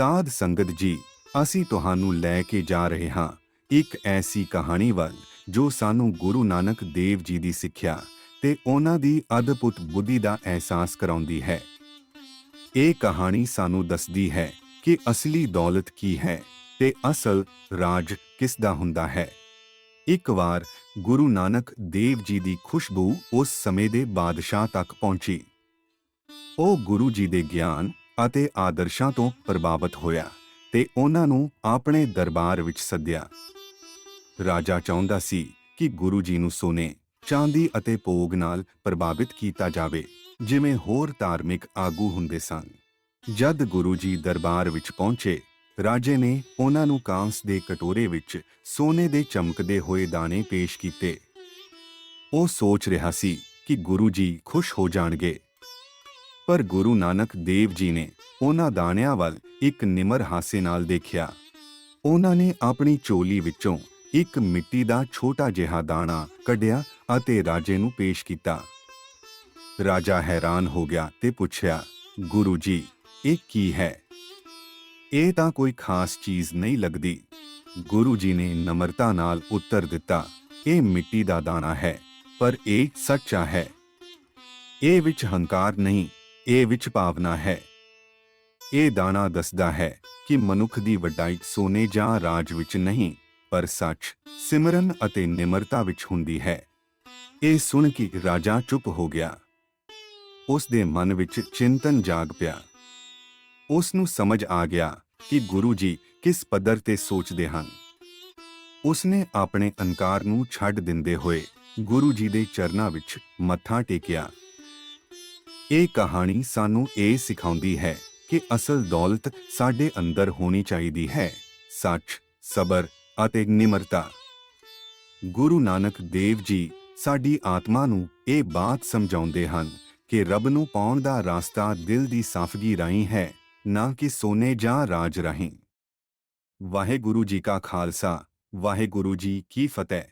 ਸਾਧ ਸੰਗਤ ਜੀ, ਅਸੀਂ ਤੁਹਾਨੂੰ ਲੈ ਕੇ ਜਾ ਰਹੇ ਹਾਂ ਇੱਕ ਐਸੀ ਕਹਾਣੀ ਵੱਲ, ਜੋ ਸਾਨੂੰ ਗੁਰੂ ਨਾਨਕ ਦੇਵ ਜੀ ਦੀ ਸਿੱਖਿਆ ਤੇ ਉਹਨਾਂ ਦੀ ਅਦਭੁਤ ਬੁੱਧੀ ਦਾ ਅਹਿਸਾਸ ਕਰਾਉਂਦੀ ਹੈ। ਇਹ ਕਹਾਣੀ ਸਾਨੂੰ ਦੱਸਦੀ ਹੈ ਕਿ ਅਸਲੀ ਦੌਲਤ ਕੀ ਹੈ ਤੇ ਅਸਲ ਰਾਜ ਕਿਸ ਦਾ ਹੁੰਦਾ ਹੈ। ਇੱਕ ਵਾਰ ਗੁਰੂ ਨਾਨਕ ਦੇਵ ਜੀ ਦੀ ਖੁਸ਼ਬੂ ਉਸ ਸਮੇਂ ਦੇ ਬਾਦਸ਼ਾਹ ਤੱਕ ਪਹੁੰਚੀ। ਉਹ ਗੁਰੂ ਜੀ ਦੇ ਗਿਆਨ ਅਤੇ ਆਦਰਸ਼ਾਂ ਤੋਂ ਪ੍ਰਭਾਵਿਤ ਹੋਇਆ ਤੇ ਉਹਨਾਂ ਨੂੰ ਆਪਣੇ ਦਰਬਾਰ ਵਿੱਚ ਸੱਦਿਆ। ਰਾਜਾ ਚਾਹੁੰਦਾ ਸੀ ਕਿ ਗੁਰੂ ਜੀ ਨੂੰ ਸੋਨੇ, ਚਾਂਦੀ ਅਤੇ ਭੋਗ ਨਾਲ ਪ੍ਰਭਾਵਿਤ ਕੀਤਾ ਜਾਵੇ, ਜਿਵੇਂ ਹੋਰ ਧਾਰਮਿਕ ਆਗੂ ਹੁੰਦੇ ਸਨ। ਜਦ ਗੁਰੂ ਜੀ ਦਰਬਾਰ ਵਿੱਚ ਪਹੁੰਚੇ, ਰਾਜੇ ਨੇ ਉਹਨਾਂ ਨੂੰ ਕਾਂਸ ਦੇ ਕਟੋਰੇ ਵਿੱਚ ਸੋਨੇ ਦੇ ਚਮਕਦੇ ਹੋਏ ਦਾਣੇ ਪੇਸ਼ ਕੀਤੇ। ਉਹ ਸੋਚ ਰਿਹਾ ਸੀ ਕਿ ਗੁਰੂ ਜੀ ਖੁਸ਼ ਹੋ ਜਾਣਗੇ ਪਰ ਗੁਰੂ ਨਾਨਕ ਦੇਵ ਜੀ ਨੇ ਉਹਨਾਂ ਦਾਣਿਆਂ ਵੱਲ ਇੱਕ ਨਿਮਰ ਹਾਸੇ ਨਾਲ ਦੇਖਿਆ। ਉਹਨਾਂ ਨੇ ਆਪਣੀ ਚੋਲੀ ਵਿੱਚੋਂ ਇੱਕ ਮਿੱਟੀ ਦਾ ਛੋਟਾ ਜਿਹਾ ਦਾਣਾ ਕੱਢਿਆ ਅਤੇ ਰਾਜੇ ਨੂੰ ਪੇਸ਼ ਕੀਤਾ। ਰਾਜਾ ਹੈਰਾਨ ਹੋ ਗਿਆ ਤੇ ਪੁੱਛਿਆ, ਗੁਰੂ ਜੀ, ਇਹ ਕੀ ਹੈ? ਇਹ ਤਾਂ ਕੋਈ ਖਾਸ ਚੀਜ਼ ਨਹੀਂ ਲੱਗਦੀ। ਗੁਰੂ ਜੀ ਨੇ ਨਮਰਤਾ ਨਾਲ ਉੱਤਰ ਦਿੱਤਾ, ਇਹ ਮਿੱਟੀ ਦਾ ਦਾਣਾ ਹੈ, ਪਰ ਇਹ ਸੱਚਾ ਹੈ। ਇਹ ਵਿੱਚ ਹੰਕਾਰ ਨਹੀਂ ਇਹ ਵਿੱਚ ਭਾਵਨਾ ਹੈ। ਇਹ ਦਾਣਾ ਦੱਸਦਾ ਹੈ ਕਿ ਮਨੁੱਖ ਦੀ ਵੱਡਾਈ ਸੋਨੇ ਜਾਂ ਰਾਜ ਵਿੱਚ ਨਹੀਂ, ਪਰ ਸੱਚ, ਸਿਮਰਨ ਅਤੇ ਨਿਮਰਤਾ ਵਿੱਚ ਹੁੰਦੀ ਹੈ। ਇਹ ਸੁਣ ਕੇ ਰਾਜਾ ਚੁੱਪ ਹੋ ਗਿਆ। ਉਸ ਦੇ ਮਨ ਵਿੱਚ ਚਿੰਤਨ ਜਾਗ ਪਿਆ। ਉਸ ਨੂੰ ਸਮਝ ਆ ਗਿਆ ਕਿ ਗੁਰੂ ਜੀ ਕਿਸ ਪੱਧਰ ਤੇ ਸੋਚਦੇ ਹਨ। ਉਸਨੇ ਆਪਣੇ ਅਹੰਕਾਰ ਨੂੰ ਛੱਡ ਦਿੰਦੇ ਹੋਏ ਗੁਰੂ ਜੀ ਦੇ ਚਰਨਾਂ ਵਿੱਚ ਮੱਥਾ ਟੇਕਿਆ। ਇਹ ਕਹਾਣੀ ਸਾਨੂੰ ਇਹ ਸਿਖਾਉਂਦੀ ਹੈ ਕਿ ਅਸਲ ਦੌਲਤ ਸਾਡੇ ਅੰਦਰ ਹੋਣੀ ਚਾਹੀਦੀ ਹੈ। ਸੱਚ, ਸਬਰ ਅਤੇ ਨਿਮਰਤਾ। ਗੁਰੂ ਨਾਨਕ ਦੇਵ ਜੀ ਸਾਡੀ ਆਤਮਾ ਨੂੰ ਇਹ ਬਾਤ ਸਮਝਾਉਂਦੇ ਹਨ ਕਿ ਰੱਬ ਨੂੰ ਪਾਉਣ ਦਾ ਰਾਸਤਾ ਦਿਲ ਦੀ ਸਾਫਗੀ ਰਾਹੀਂ ਹੈ, ਨਾ ਕਿ ਸੋਨੇ ਜਾਂ ਰਾਜ ਰਾਹੀਂ। ਵਾਹਿਗੁਰੂ ਜੀ ਕਾ ਖਾਲਸਾ, ਵਾਹਿਗੁਰੂ ਜੀ ਕੀ ਫਤਿਹ।